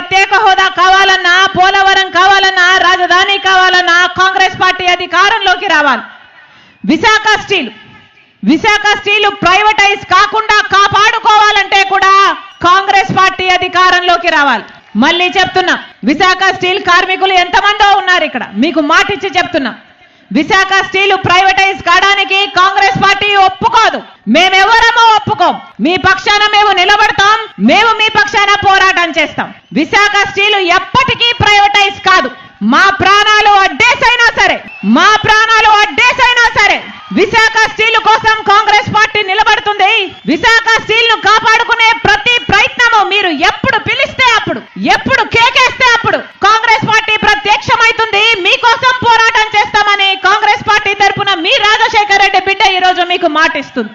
ప్రత్యేక హోదా కావాలన్నా పోలవరం కావాలన్నా రాజధాని కావాలన్నా కాంగ్రెస్ పార్టీ అధికారంలోకి రావాలి. Visakha steel Visakha steel privatise కాకుండా కాపాడుకోవాలంటే కూడా కాంగ్రెస్ పార్టీ అధికారంలోకి రావాలి. మళ్ళీ చెప్తున్నా విశాఖ స్టీల్ కార్మికులు ఎంతమందో ఉన్నారు ఇక్కడ. మీకు మాటిచ్చి చెప్తున్నా విశాఖ స్టీల్ ప్రైవేటైజ్ కావడానికి కాంగ్రెస్ పార్టీ ఒప్పుకోదు. మేమెవరమో ఒప్పుకోం మీ పక్షాన మేము నిలబడతాం. మేము మీ పక్షాన పోరాటం చేస్తాం. విశాఖ స్టీలు ఎప్పటికీ ప్రైవేటైజ్ కాదు. మా ప్రాణాలు అడ్డేసైనా సరే మా ప్రాణాలు అడ్డేసైనా సరే విశాఖ స్టీల్ కోసం కాంగ్రెస్ పార్టీ నిలబడుతుంది. విశాఖ స్టీల్ను కాపాడుకునే ప్రతి ప్రయత్నము మీరు ఎప్పుడు పిలిస్తే అప్పుడు ఎప్పుడు కేకేస్తే అప్పుడు కాంగ్రెస్ పార్టీ ప్రత్యక్షమైతుంది. మీకోసం పోరాటం చేస్తామని కాంగ్రెస్ పార్టీ తరపున మీ రాజశేఖర రెడ్డి బిడ్డ ఈ రోజు మీకు మాటిస్తుంది.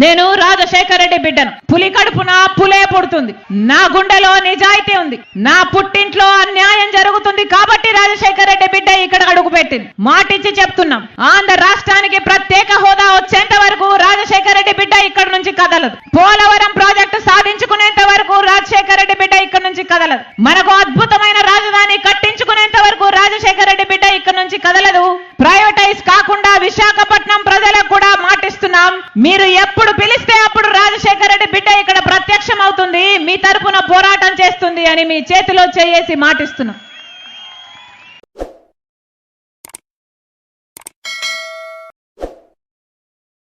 నేను రాజశేఖర రెడ్డి బిడ్డను. పులి కడుపున పులే పుడుతుంది. నా గుండెలో నిజాయితీ ఉంది. నా పుట్టింట్లో అన్యాయం జరుగుతుంది కాబట్టి రాజశేఖర రెడ్డి బిడ్డ ఇక్కడ అడుగు పెట్టింది. మాటిచ్చి చెప్తున్నాం. ఆంధ్ర రాష్ట్రానికి ప్రత్యేక హోదా వచ్చేంత వరకు రాజశేఖర రెడ్డి బిడ్డ ఇక్కడ నుంచి కదలదు. పోలవరం ప్రాజెక్టు సాధించుకునేంత వరకు రాజశేఖర రెడ్డి బిడ్డ ఇక్కడ నుంచి కదలదు. మనకు అద్భుతమైన రాజధాని కట్టించుకునేంత వరకు రాజశేఖర రెడ్డి బిడ్డ ఇక్కడ నుంచి కదలదు ప్రైవేటైజ్ కాకుండా విశాఖపట్నం ప్రజలకు కూడా మాటిస్తున్నాం మీరు ఎప్పుడు పిలిస్తే అప్పుడు రాజశేఖర రెడ్డి బిడ్డ ఇక్కడ ప్రత్యక్షం అవుతుంది మీ తరపున పోరాటం చేస్తుంది అని మీ చేతిలో చేసి మాటిస్తున్నాం.